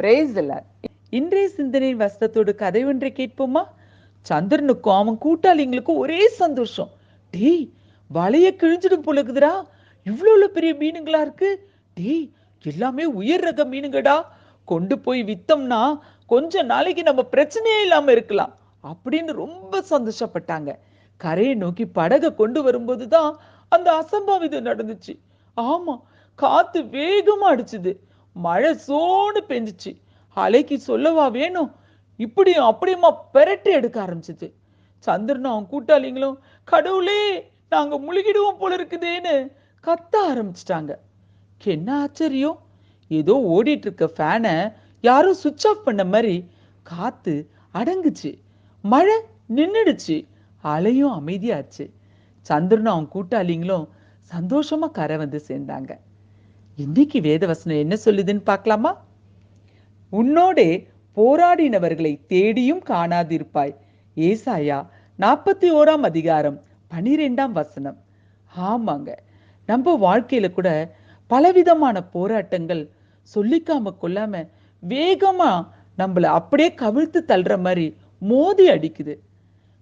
Brace இன்றைய சிந்தனை வசத்தோடு கதை ஒன்றை கேட்போமா? சந்திரனுக்கும் அவன் கூட்டாளிங்களுக்கும் ஒரே சந்தோஷம். டேய் வலைய கிழிஞ்சிடும் போலக்குதுடா இவ்வளோ பெரிய மீனுங்களா இருக்கு? டேய் எல்லாமே உயர் ரக மீனுங்கடா. கொண்டு போய் வித்தோம்னா கொஞ்ச நாளைக்கு நம்ம பிரச்சனையே இல்லாம இருக்கலாம். அப்படின்னு ரொம்ப சந்தோஷப்பட்டாங்க. கரையை நோக்கி படகை கொண்டு வரும்போது தான் அந்த அசம்பாவிதம் நடந்துச்சு. ஆமா காத்து வேகமா அடிச்சுது. மழை சோடு பெஞ்சிச்சு. அலைக்கு சொல்லவா வேணும்? இப்படியும் அப்படியுமா பெரட்டி எடுக்க ஆரம்பிச்சிச்சு சந்திரனும் அவன் கூட்டாளிங்களும் கடவுளே நாங்க முழுகிடுவோம் போல இருக்குதேன்னு கத்த ஆரம்பிச்சிட்டாங்க. என்ன ஆச்சரியம்? ஏதோ ஓடிட்டு இருக்க ஃபேனை யாரோ சுவிட்ச் ஆஃப் பண்ண மாதிரி காத்து அடங்குச்சு. மழை நின்றுடுச்சு அலையும் அமைதியாச்சு. சந்திரனும் அவன் கூட்டாளிங்களும் சந்தோஷமா கரை வந்து சேர்ந்தாங்க. இன்னைக்கு வேதவசனம் என்ன சொல்லுதுன்னு பார்க்கலாமா? உன்னோடே போராடினவர்களை தேடியும் காணாதிருப்பாய். ஏசாயா நாற்பத்தி ஓராம் அதிகாரம் பனிரெண்டாம் வசனம். ஆமாங்க. நம்ம வாழ்க்கையில கூட பலவிதமான போராட்டங்கள் சொல்லிக்காம கொள்ளாம வேகமா நம்மள அப்படியே கவிழ்த்து தள்ளுற மாதிரி மோதி அடிக்குது.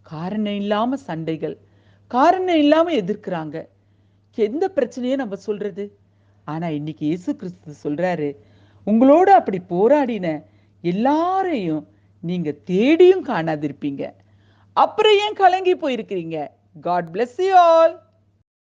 காரணம் இல்லாம சண்டைகள் காரணம் இல்லாம எதிர்க்கிறாங்க. எந்த பிரச்சனையை நம்ம சொல்றது? ஆனா இன்னைக்கு இயேசு கிறிஸ்து சொல்றாரு உங்களோட அப்படி போராடின எல்லாரையும் நீங்க தேடியும் காணாதிருப்பீங்க. அப்புறம் ஏன் கலங்கி போயிருக்கிறீங்க? God bless you all